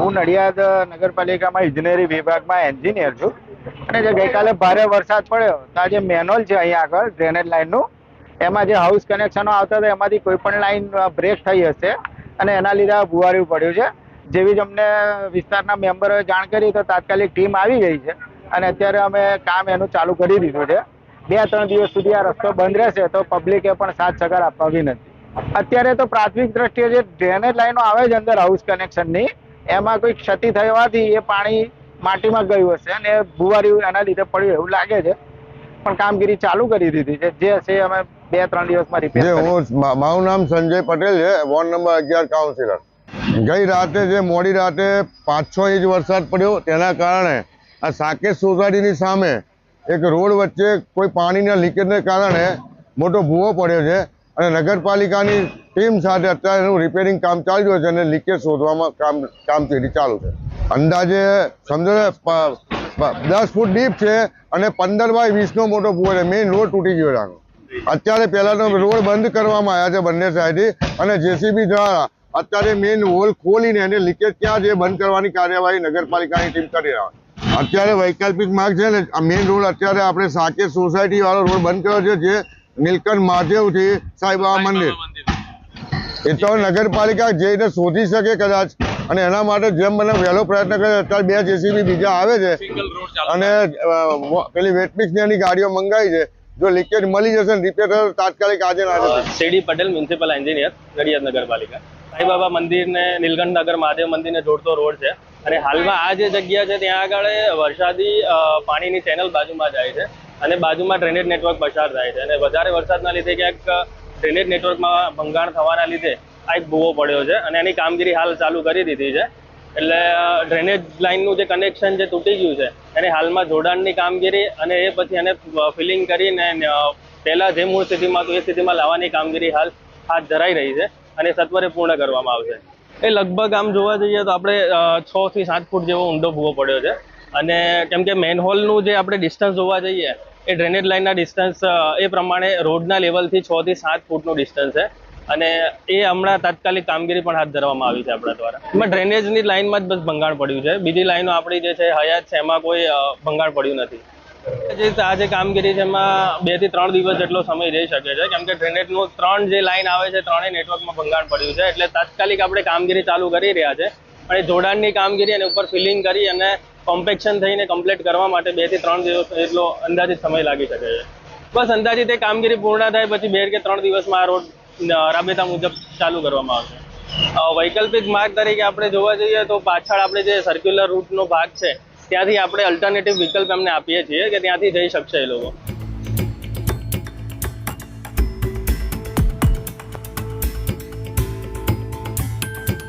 હું નડિયાદ નગરપાલિકામાં ઇજનેરી વિભાગમાં એન્જિનિયર છું. અને જે ગઈકાલે ભારે વરસાદ પડ્યો, તો જે મેનોલ છે અહીંયા આગળ ડ્રેનેજ લાઇનનું એમાં જે હાઉસ કનેક્શનો આવતા હતા, એમાંથી કોઈ પણ લાઇન બ્રેક થઈ હશે. અને એના લીધે ભુવાર્યું પડ્યું છે. જેવી જ અમને વિસ્તારના મેમ્બરોએ જાણ કરી, તો તાત્કાલિક ટીમ આવી ગઈ છે. અને અત્યારે અમે કામ એનું ચાલુ કરી દીધું છે. બે ત્રણ દિવસ સુધી આ રસ્તો બંધ રહેશે, તો પબ્લિકે પણ સાથ સહકાર આપવા વિનંતી. અત્યારે તો પ્રાથમિક દ્રષ્ટિએ જે ડ્રેનેજ લાઈનો આવે છે અંદર હાઉસ કનેક્શનની એમાં કોઈ ક્ષતિ થઈ હોવાથી એ પાણી માટીમાં ગયું હશે અને ભુવારી એના લીધે પડ્યું એવું લાગે છે. પણ કામગીરી ચાલુ કરી દીધી છે. જે હશે અમે બે ત્રણ દિવસમાં રિપેર હું મારું નામ સંજય પટેલ છે. વોર્ડ નંબર અગિયાર કાઉન્સિલર ગઈ રાતે જે મોડી રાતે પાંચ છ ઇંચ વરસાદ પડ્યો તેના કારણે આ સાકેત સોસાયટીની સામે એક રોડ વચ્ચે કોઈ પાણીના લીકેજને કારણે મોટો ભૂવો પડ્યો છે. અને નગરપાલિકાની ટીમ સાથે અત્યારે એનું રિપેરિંગ કામ ચાલી રહ્યું છે અને લીકેજ શોધવામાં કામ કામચીરી ચાલુ છે. અંદાજે સમજો ને દસ ફૂટ ડીપ છે અને પંદર બાય વીસનો મોટો ભૂવો છે. મેઇન રોડ તૂટી ગયો છે અત્યારે પહેલાનો રોડ બંધ કરવામાં આવ્યા છે બંને સાઈડથી અને જેસીબી દ્વારા અત્યારે મેઇન હોલ ખોલીને એને લીકેજ ક્યાં છે બંધ કરવાની કાર્યવાહી નગરપાલિકાની ટીમ કરી રહ્યા અત્યારે વૈકલ્પિક માર્ગ છે ને મેઇન રોડ અત્યારે આપણે સાકેત સોસાયટી વાળો રોડ બંધ કર્યો છે, જે નીલકંઠ મહાદેવથી સાંઈબાબા મંદિર. એ તો નગરપાલિકા જઈને શોધી શકે કદાચ અને એના માટે જેમ મને વહેલો પ્રયત્ન કરે. અત્યારે બે જેસીબી બીજા આવે છે. અને પેલી વેટમિક્સની ગાડીઓ મંગાવી છે. જો લીકેજ મળી જશે ને રિપેર તાત્કાલિક આજે ના C D Patel municipal engineer Nadiad નગરપાલિકા. સાંઈબાબા મંદિર ને નીલકંઠ નગર મહાદેવ મંદિરને જોડતો રોડ છે. અને હાલમાં આ જે જગ્યા છે ત્યાં આગળ વરસાદી પાણીની ચેનલ બાજુમાં જાય છે. અને બાજુમાં ડ્રેનેજ નેટવર્ક પસાર થાય છે. અને વધારે વરસાદના લીધે ક્યાંક ડ્રેનેજ નેટવર્કમાં ભંગાણ થવાના લીધે આ એક ભૂવો પડ્યો છે અને એની કામગીરી હાલ ચાલુ કરી દીધી છે. એટલે ડ્રેનેજ લાઇનનું જે કનેક્શન જે તૂટી ગયું છે, એને હાલમાં જોડાણની કામગીરી અને એ પછી એને ફિલિંગ કરીને પહેલાં જે મૂળ સ્થિતિમાં હતું એ સ્થિતિમાં લાવવાની કામગીરી હાલ હાથ ધરાઈ રહી છે અને સત્વરે પૂર્ણ કરવામાં આવશે. એ લગભગ આમ જોવા જઈએ તો આપણે છ થી સાત ફૂટ જેવો ઊંડો ભૂવો પડ્યો છે. અને કેમ કે મેન હોલનું જે આપણે ડિસ્ટન્સ જોવા જઈએ એ ડ્રેનેજ લાઇનના ડિસ્ટન્સ એ પ્રમાણે રોડના લેવલથી છ થી સાત ફૂટનું ડિસ્ટન્સ છે. અને એ હમણાં તાત્કાલિક કામગીરી પણ હાથ ધરવામાં આવી છે આપણા દ્વારા. એમાં ડ્રેનેજની લાઇનમાં જ બસ ભંગાણ પડ્યું છે. બીજી લાઇનો આપણી જે છે, હયાત છે, એમાં કોઈ ભંગાણ પડ્યું નથી. આ જે કામગીરી છે, એમાં બેથી ત્રણ દિવસ જેટલો સમય જઈ શકે છે. કેમ કે ડ્રેનેજનું ત્રણ જે લાઇન આવે છે, ત્રણેય નેટવર્કમાં ભંગાણ પડ્યું છે. એટલે તાત્કાલિક આપણે કામગીરી ચાલુ કરી રહ્યા છે. અને જોડાણની કામગીરી અને ઉપર ફિલિંગ કરી અને કોમ્પેક્શન થઈને કમ્પ્લીટ કરવા માટે બેથી ત્રણ દિવસ એટલો અંદાજિત સમય લાગી શકે છે. બસ અંદાજિત એ કામગીરી પૂર્ણ થાય પછી બે કે ત્રણ દિવસમાં આ રોડ રાબેતા મુજબ ચાલુ કરવામાં આવશે. વૈકલ્પિક માર્ગ તરીકે આપણે જોવા જઈએ તો પાછળ આપણે જે સર્ક્યુલર રૂટનો ભાગ છે, ત્યાંથી આપણે અલ્ટરનેટિવ વિકલ્પ એમને આપીએ છીએ કે ત્યાંથી જઈ શકશે એ લોકો.